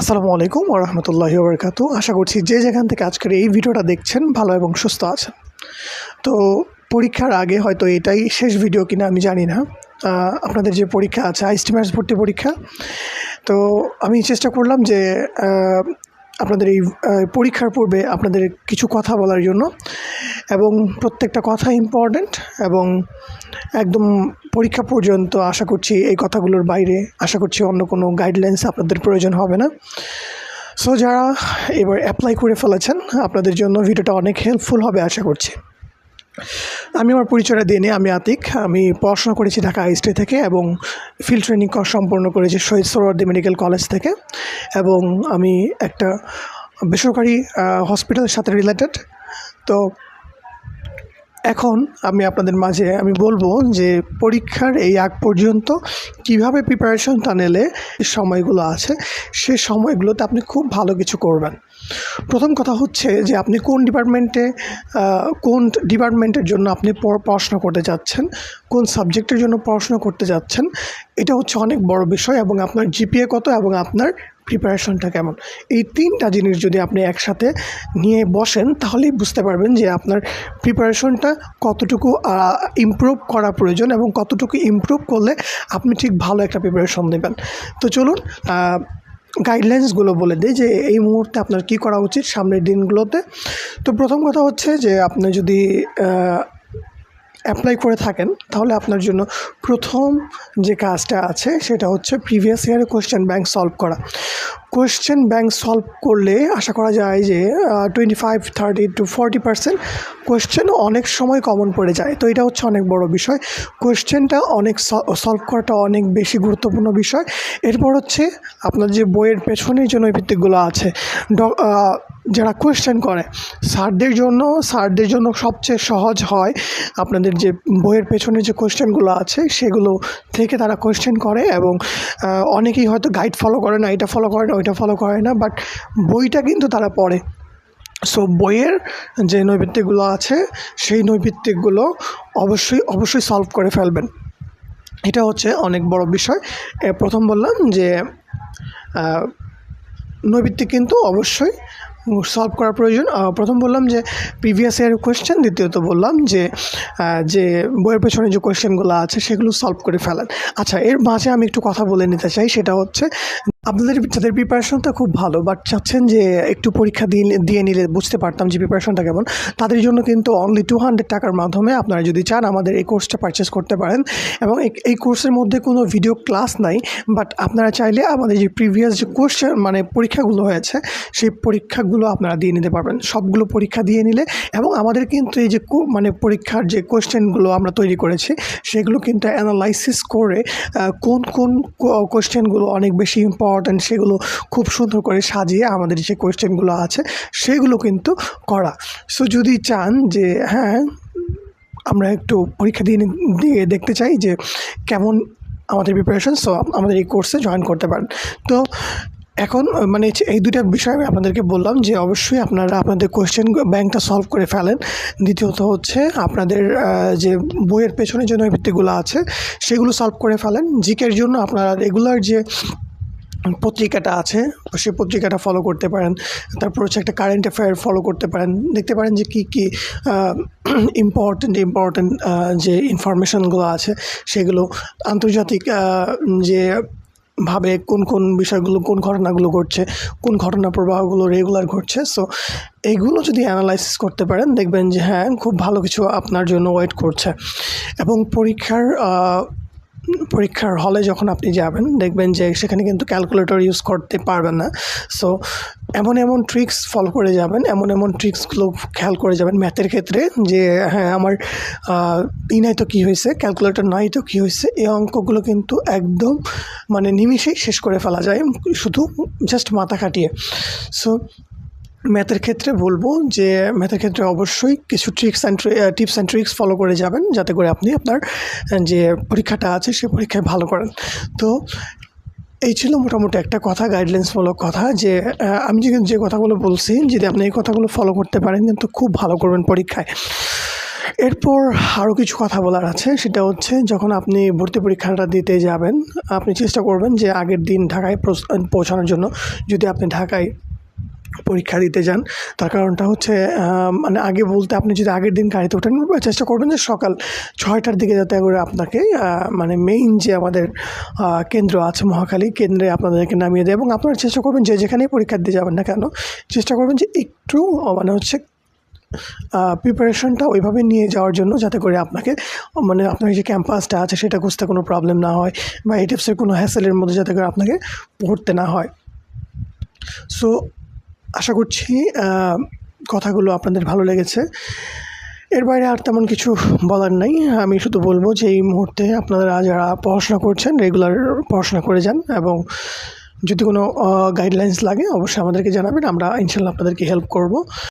আসসালামু আলাইকুম রহমতুল্লাহি ওবরকাতু। আশা করছি যে যেখান থেকে আজকের এই ভিডিওটা দেখছেন ভালো এবং সুস্থ আছেন। তো পরীক্ষার আগে হয়তো এটাই শেষ ভিডিও কিনা আমি জানি না। আপনাদের যে পরীক্ষা আছে, আইস্টিমার্স ভর্তি পরীক্ষা। তো আমি চেষ্টা করলাম যে আপনাদের এই পরীক্ষার পূর্বে আপনাদের কিছু কথা বলার জন্য। এবং প্রত্যেকটা কথা ইম্পর্ট্যান্ট এবং একদম পরীক্ষা পর্যন্ত আশা করছি এই কথাগুলোর বাইরে আশা করছি অন্য কোনো গাইডলাইন্স আপনাদের প্রয়োজন হবে না। সো যারা এবার অ্যাপ্লাই করে ফেলেছেন, আপনাদের জন্য ভিডিওটা অনেক হেল্পফুল হবে আশা করছি। আমি আমার পরিচয়টা দিয়ে আমি আতিক। আমি পড়াশোনা করেছি ঢাকা আইএসটি থেকে এবং ফিল্ড ট্রেনিং সম্পন্ন করেছি শহীদ সোহরাওয়ার্দী মেডিকেল কলেজ থেকে এবং আমি একটা বেসরকারি হসপিটালের সাথে রিলেটেড তো এখন আমি আপনাদের মাঝে আমি বলব যে পরীক্ষার এই আগ পর্যন্ত কীভাবে প্রিপারেশনটা নিলে সময়গুলো আছে, সে সময়গুলোতে আপনি খুব ভালো কিছু করবেন। প্রথম কথা হচ্ছে যে আপনি কোন ডিপার্টমেন্টে কোন ডিপার্টমেন্টের জন্য আপনি পড়- পড়াশোনা করতে যাচ্ছেন, কোন সাবজেক্টের জন্য পড়াশোনা করতে যাচ্ছেন, এটা হচ্ছে অনেক বড় বিষয় এবং আপনার জিপিএ কত এবং আপনার প্রিপারেশনটা কেমন। এই তিনটা জিনিস যদি আপনি একসাথে নিয়ে বসেন, তাহলেই বুঝতে পারবেন যে আপনার প্রিপারেশনটা কতটুকু ইমপ্রুভ করা প্রয়োজন এবং কতটুকু ইমপ্রুভ করলে আপনি ঠিক ভালো একটা প্রিপারেশন দেবেন। তো চলুন গাইডলাইন্সগুলো বলে দিই যে এই মুহূর্তে আপনার কি করা উচিত সামনের দিনগুলোতে। তো প্রথম কথা হচ্ছে যে আপনি যদি অ্যাপ্লাই করে থাকেন, তাহলে আপনার জন্য প্রথম যে কাজটা আছে সেটা হচ্ছে প্রিভিয়াস ইয়ারে কোয়েশ্চেন ব্যাংক সলভ করা। কোয়েশ্চেন ব্যাংক সলভ করলে আশা করা যায় যে twenty five thirty two forty percent question অনেক সময় কমন পড়ে যায়। তো এটা হচ্ছে অনেক বড় বিষয়। কোয়েশ্চেনটা অনেক সলভ করাটা অনেক বেশি গুরুত্বপূর্ণ বিষয়। এরপর হচ্ছে আপনার যে বইয়ের পেছনের যে নৈমিত্তিকগুলো আছে যারা কোয়েশ্চেন করে, স্যারদের জন্য স্যারদের জন্য সবচেয়ে সহজ হয় আপনাদের যে বইয়ের পেছনে যে কোয়েশ্চেনগুলো আছে, সেগুলো থেকে তারা কোয়েশ্চেন করে এবং অনেকেই হয়তো গাইড ফলো করে না, এটা ফলো করে না, ওইটা ফলো করে না বাট বইটা কিন্তু তারা পড়ে। সো বইয়ের যে নৈবিত্তিকগুলো আছে, সেই নৈবিত্তিকগুলো অবশ্যই অবশ্যই সলভ করে ফেলবেন। এটা হচ্ছে অনেক বড় বিষয়। প্রথম বললাম যে নৈবিত্তিক কিন্তু অবশ্যই সলভ করা প্রয়োজন। প্রথম বললাম যে প্রিভিয়াস ইয়ার কোয়েশ্চেন দ্বিতীয়ত বললাম যে যে বইয়ের পেছনে যে কোয়েশ্চেনগুলো আছে, সেগুলো সলভ করে ফেলেন। আচ্ছা এর মাঝে আমি একটু কথা বলে নিতে চাই, সেটা হচ্ছে আপনাদের যাদের প্রিপারেশনটা খুব ভালো বাট চাচ্ছেন যে একটু পরীক্ষা দিয়ে দিয়ে নিলে বুঝতে পারতাম যে প্রিপারেশনটা কেমন। তাদের জন্য কিন্তু অনলি টু হান্ড্রেড টাকার মাধ্যমে আপনারা যদি চান আমাদের এই কোর্সটা পারচেস করতে পারেন। এবং এই- কোর্সের মধ্যে কোনো ভিডিও ক্লাস নাই বাট আপনারা চাইলে আমাদের যে প্রিভিয়াস যে কোশ্চেন মানে পরীক্ষাগুলো হয়েছে, সেই পরীক্ষাগুলো আপনারা দিয়ে নিতে পারবেন। সবগুলো পরীক্ষা দিয়ে নিলে এবং আমাদের কিন্তু এই যে মানে পরীক্ষার যে কোশ্চেনগুলো আমরা তৈরি করেছি, সেগুলো কিন্তু অ্যানালাইসিস করে কোন কোন কোশ্চেনগুলো অনেক বেশি ইম্পর্ট্যান্ট সেগুলো খুব সুন্দর করে সাজিয়ে আমাদের যে কোশ্চেনগুলো আছে, সেগুলো কিন্তু করা। সো যদি চান যে হ্যাঁ আমরা একটু পরীক্ষা দিয়ে দিয়ে দেখতে চাই যে কেমন আমাদের প্রিপারেশন সো আমাদের এই কোর্সে জয়েন করতে পারেন। তো, এখন মানে এই দুটা বিষয় আমি আপনাদেরকে বললাম যে অবশ্যই আপনারা আপনাদের কোয়েশ্চেন ব্যাংকটা সলভ করে ফেলেন। দ্বিতীয়ত হচ্ছে আপনাদের যে বইয়ের পেছনে যে নৈভিত্তিকগুলো আছে, সেগুলো সলভ করে ফেলেন। জিকের জন্য আপনারা রেগুলার যে পত্রিকাটা আছে, সেই পত্রিকাটা ফলো করতে পারেন। তারপর হচ্ছে একটা কারেন্ট অ্যাফেয়ার ফলো করতে পারেন। দেখতে পারেন যে কী কী ইম্পর্টেন্ট ইম্পর্টেন্ট যে ইনফরমেশনগুলো আছে, সেগুলো আন্তর্জাতিক যে ভাবে কোন কোন বিষয়গুলো, কোন ঘটনাগুলো ঘটছে, কোন ঘটনা প্রবাহগুলো রেগুলার ঘটছে। সো এইগুলো যদি অ্যানালাইসিস করতে পারেন, দেখবেন যে হ্যাঁ খুব ভালো কিছু আপনার জন্য ওয়েট করছে। এবং পরীক্ষার পরীক্ষার হলে যখন আপনি যাবেন, দেখবেন যে সেখানে কিন্তু ক্যালকুলেটর ইউজ করতে পারবেন না। সো এমন এমন ট্রিক্স ফলো করে যাবেন, এমন এমন ট্রিক্সগুলো খেয়াল করে যাবেন ম্যাথের ক্ষেত্রে যে হ্যাঁ আমার ই নাই তো কী হয়েছে ক্যালকুলেটর নাই তো কী হয়েছে এই অঙ্কগুলো কিন্তু একদম মানে নিমিষেই শেষ করে ফেলা যায়, শুধু জাস্ট মাথা খাটিয়ে। সো ম্যাথের ক্ষেত্রে বলব যে ম্যাথের ক্ষেত্রে অবশ্যই কিছু tricks and tips and tricks follow করে যাবেন যাতে করে আপনি আপনার যে পরীক্ষাটা আছে সে পরীক্ষায় ভালো করেন। তো এই ছিল মোটামুটি একটা কথা গাইডলাইন্সমূলক কথা যে আমি যে যে কথাগুলো বলছি, যদি আপনি এই কথাগুলো ফলো করতে পারেন, কিন্তু খুব ভালো করবেন পরীক্ষায়। এরপর আরও কিছু কথা বলার আছে, সেটা হচ্ছে যখন আপনি ভর্তি পরীক্ষাটা দিতে যাবেন, আপনি চেষ্টা করবেন যে আগের দিন ঢাকায় পৌঁছানোর জন্য। যদি আপনি ঢাকায় পরীক্ষা দিতে যান। তার কারণটা হচ্ছে মানে আগে বলতে আপনি যদি আগের দিন গাড়িতে ওঠেন চেষ্টা করবেন যে সকাল ছয়টার দিকে যাতে করে আপনাকে মানে মেইন যে আমাদের কেন্দ্র আছে মহাখালী, কেন্দ্রে আপনাদেরকে নামিয়ে দেয় এবং আপনারা চেষ্টা করবেন যে যেখানেই পরীক্ষা দিতে যাবেন না কেন, চেষ্টা করবেন যে একটু মানে হচ্ছে প্রিপারেশনটা ওইভাবে নিয়ে যাওয়ার জন্য যাতে করে আপনাকে মানে আপনার যে ক্যাম্পাসটা আছে সেটা খুঁজতে কোনো প্রবলেম না হয় বা এটিএফসের কোনো হ্যাসেলের মধ্যে যাতে করে আপনাকে পড়তে না হয়। সো আশা করছি কথাগুলো আপনাদের ভালো লেগেছে। এর বাইরে আর তেমন কিছু বলার নাই। আমি শুধু বলব যে, এই মুহূর্তে আপনারা যারা পড়াশোনা করছেন, রেগুলার পড়াশোনা করে যান এবং যদি কোনো গাইডলাইন্স লাগে, অবশ্যই আমাদেরকে জানাবেন। আমরা ইনশাল্লাহ আপনাদেরকে হেল্প করব।